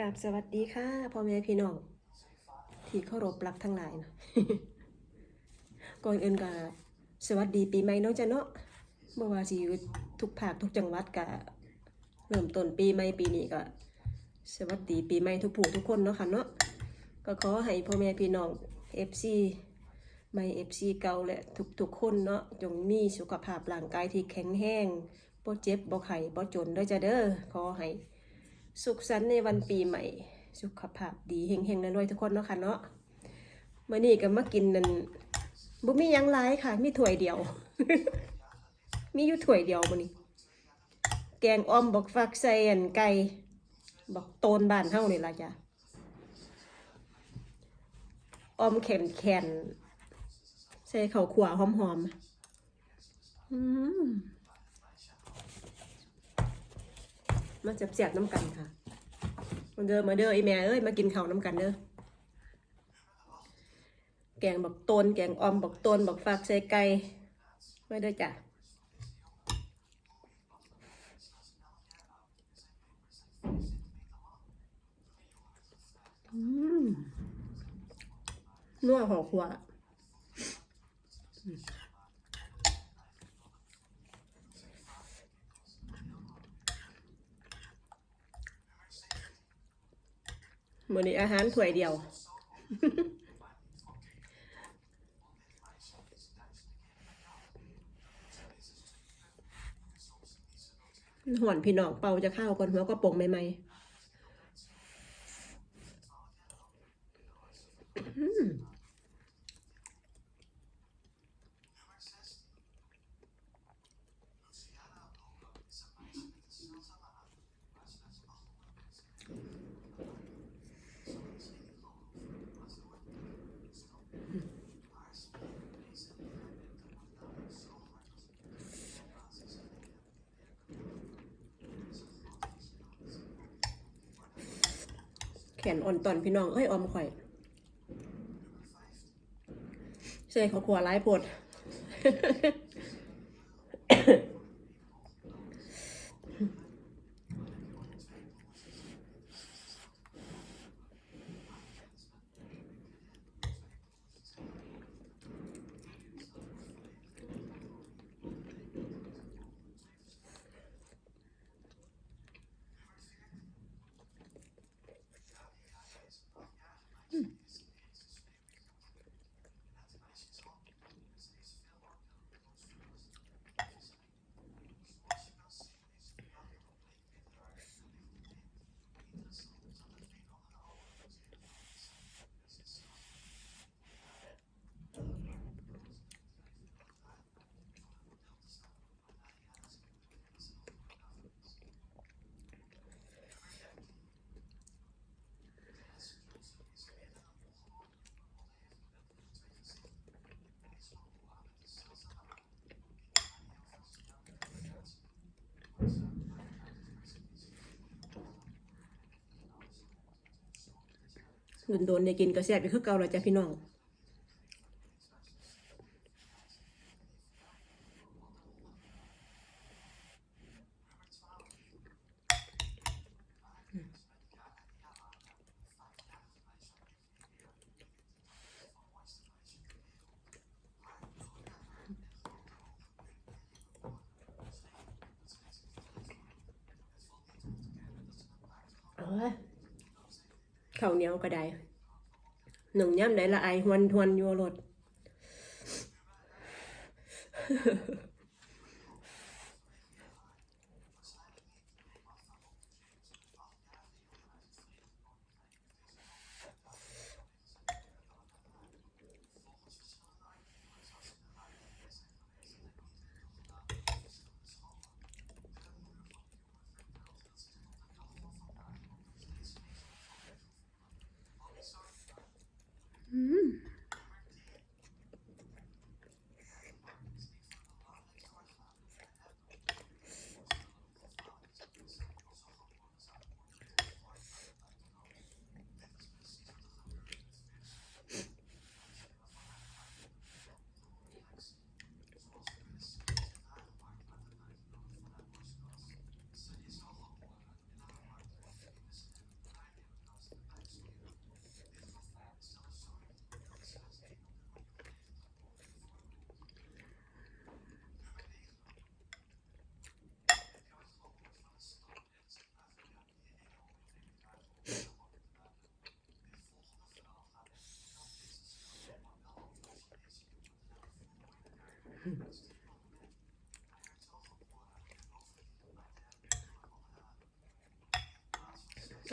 กราบสวัสดีค่ะพ่อแม่พี่น้องที่เคารพรักทั้งหลายนะก่อนอื่นก็สวัสดีปีใหม่น้องจ้ะเนาะเมื่อวาสิอยู่ทุกภาคทุกจังหวัดก็เริ่มต้นปีใหม่ปีนี้ก็สวัสดีปีใหม่ทุกผู้ทุกคนเนาะค่ะเนาะก็ขอให้พ่อแม่พี่น้อง FC ไม่ FC เก่าและทุกๆคนเนาะจงมีสุขภาพร่างกายที่แข็งแรงบ่เจ็บบ่ไข้บ่จนด้อจ้ะเด้อขอให้ สุขสันต์ในวันปีใหม่ สุขภาพดีเฮงๆรวยทุกคนเนาะค่ะเนาะมื่อนี้ก็มากินนั่นบ่มียังหลายค่ะ มีถ้วยเดียว มีอยู่ถ้วยเดียวมื้อนี้แกงอ่อมบักฟักใส่อันไก่บักโตนบ้านเฮานี่ล่ะจ้ะอ่อมแข็งๆใส่ข้าวขั่วหอมๆอืม มาจับเสียบน้ำกันค่ะมาเด้อมาเด้อไอแม่เอ้ยมากินข้าวน้ำกันเด้อแกงบักตนแกงออมบักตนบักฟักใส่ไก่มาเด้อจ้ะอืมนัวหอขวา มื้อนี้อาหารถ้วยเดียว ห่อนพี่น้องเป่าจะข้าวก่อนหัวก็โป่งใหม่ๆ แขนอ่อนตอนพี่น้องเอ้ยออมข่อยใส่ข้าวขัวร้ายโพด โดนๆได้กินก็แซ่บไปคือเก่าแล้วจ้ะพี่น้อง เอ้ย ข้าวเหนียวก็ได้หนึ่งย่ำได้ละไอหวนทวนยัวรถ อืม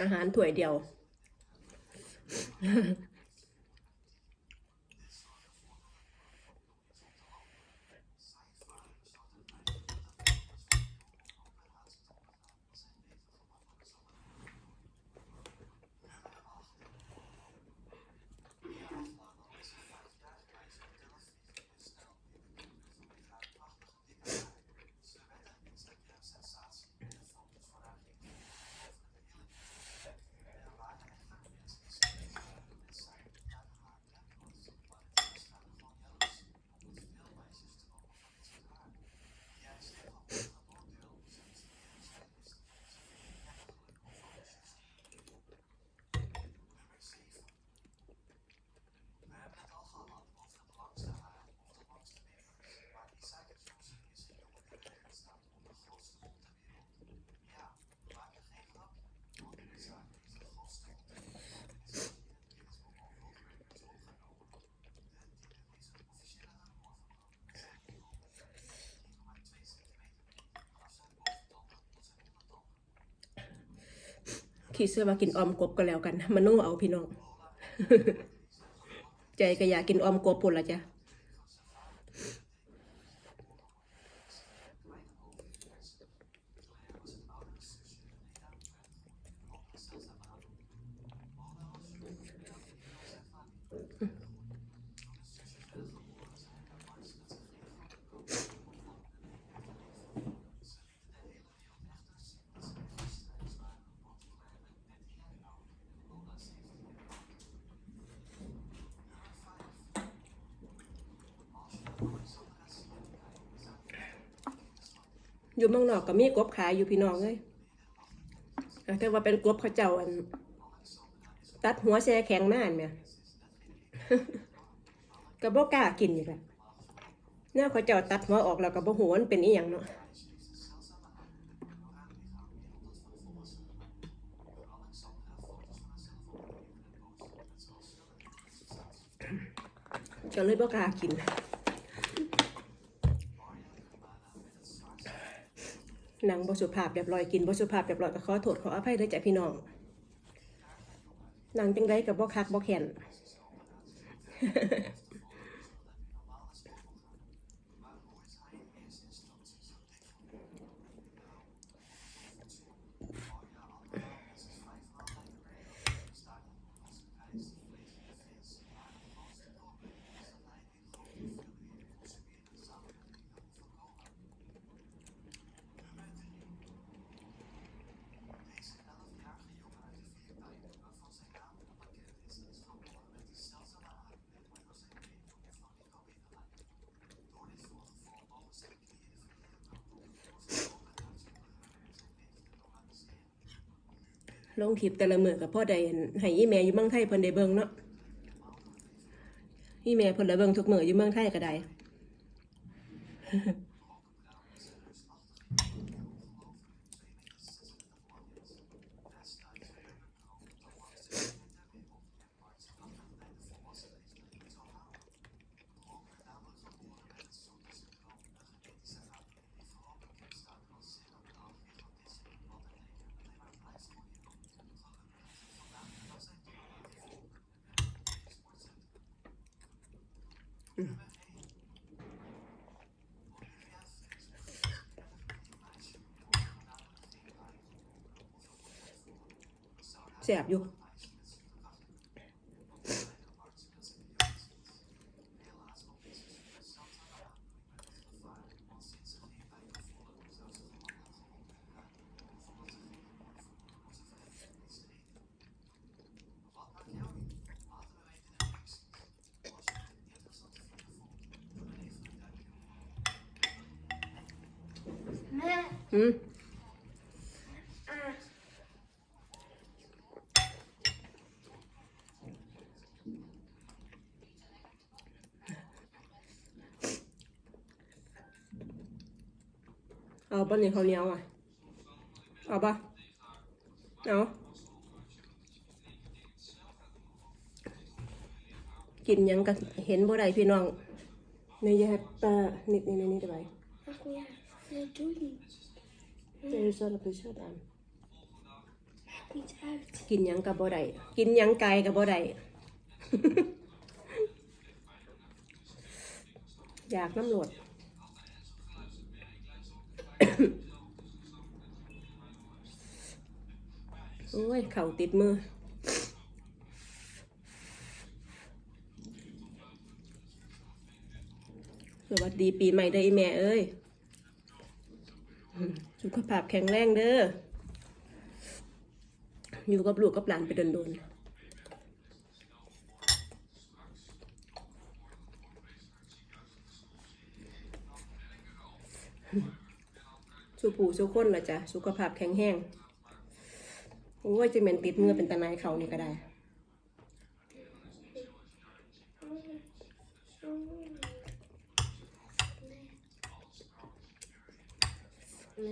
อาหารถ้วยเดียว ที่เสื้อมากินออมกบก็แล้วกัน มานนุ่เอาพี่น้อง ใจก็อยากกินออมกบปุ่นละจ้ะ อยู่เมืองนอกก็มีกบขายอยู่พี่น้องเลยแต่ว่าเป็นกบเขาเจ้าอัน ตัดหัวแช่แข็งม่านเนี่ยก็บ่กล้ากินอีกแหละเนี่ยเขาเจ้าตัดหัวออกแล้วก็บ่หัวมันเป็นอีหยังเนาะก็เลยบ่กล้ากิน หนังบสุภาพแบบลอยกินบสุภาพแบบลอยก็ขอโทษขออภัยด้วยจ้ะพี่น้องหนังจังไรกับบ่คักบ่แข็น ลงคลิปแต่ละมือกับพ่อใดให้ยี่แม่อยู่เมืองไทยเพิ่นได้เบิ่งเนาะยี่แม่เพิ่นได้เบิ่งทุกมื้ออยู่เมืองไทยก็ได้ แสบอยู่ แม่ อืมเอาปะนี่เขาเนียวอะ เอาปะเอากินยังก็เห็นบ่ได้พี่น้องในยายปลานิดนี่ในนี้ได้ไหม Ach ja, wir tun. เจอซอลไปชดอันพี่ชายกินหยังกับบ่ได้กินหยังไก่กับบ่ได้ อยากน้ำโหลด โอ้ย เข่าติดมือสวัสดีปีใหม่เด้ออีแม่เอ้ยอืม สุขภาพแข็งแรงเด้อ อยู่กับลูกกับหลานไปโดนๆสุผูสุคนละจ้ะ สุขภาพแข็งแรงโอ้ยจะเหม็นติดมือเป็นตะนายเขานี่ก็ได้ แม่อืมโอ เค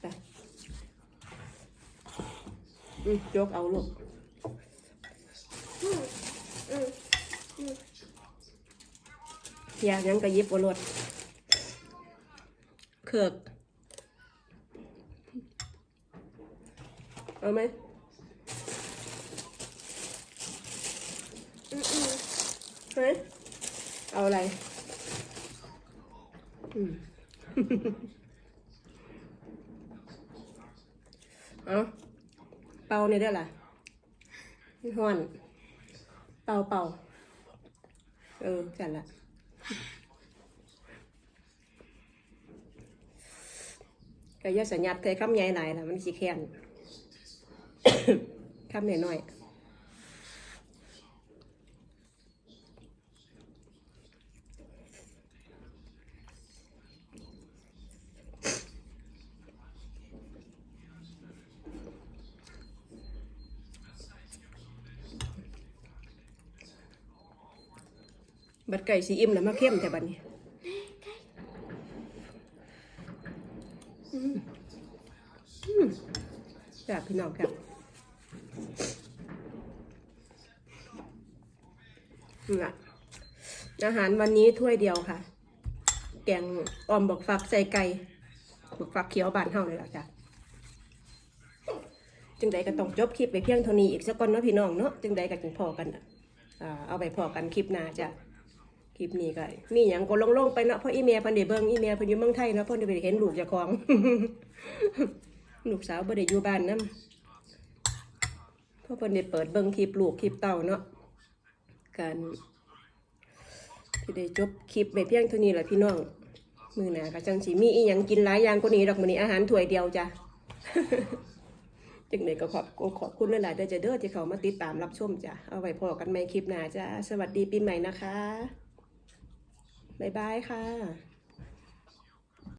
ไปอืมยกเอาลูกอืมอืมอยากหยังกระยิบวรดเขือก เอาไหมอืมอืมเฮ้เอาอะไร อืมเอาเป่าเนี่ยได้ล่ะห้อนเป่าเป่าเออจันละก็ย่าสัญญาเธอคำใหญ่หลายนะมันสิแค้น คำหน่อยหน่อยๆบัดไก่สีอิ่มแล้วมาเข้มแต่บัดนี้จากพี่น้องครับ น่ะอาหารวันนี้ถ้วยเดียวค่ะ แกงออมบกฟักใส่ไก่บกฟักเขียวบานเฮาเลยล่ะจ้ะจึงใดก็ต้องจบคลิปไปเพียงเท่านี้อีกสักก่อนเนาะพี่น้องเนาะจึงใดก็จึงพอกันอ่าเอาไปพอกันคลิปหน้าจ้ะคลิปนี้ก็มีอย่างก็ลงๆไปเนาะเพราะอีเมียพันเดเบิงอีเมียพันอยู่เมืองไทยเนาะพันได้ไปเห็นลูกจ้าของลูกสาวบ่ได้อยู่บ้านนำเพราะเพิ่นได้เปิดเบิงคลิปลูกคลิปเต่าเนาะ การที่ได้จบคลิปไปเพียงเท่านี้แหละพี่น้อง มือหนากะจังสีมีอีหยังกินหลายอย่างกว่านี้ดอกมื้อนี้อาหารถ้วยเดียวจ้ะจังไดก็ขอบขอบคุณหลายๆเด้อจ้ะเด้อที่เขามาติดตามรับชมจ้ะเอาไว้พอกันใหม่คลิปหน้าจ้ะสวัสดีปีใหม่นะคะบ๊ายบายค่ะ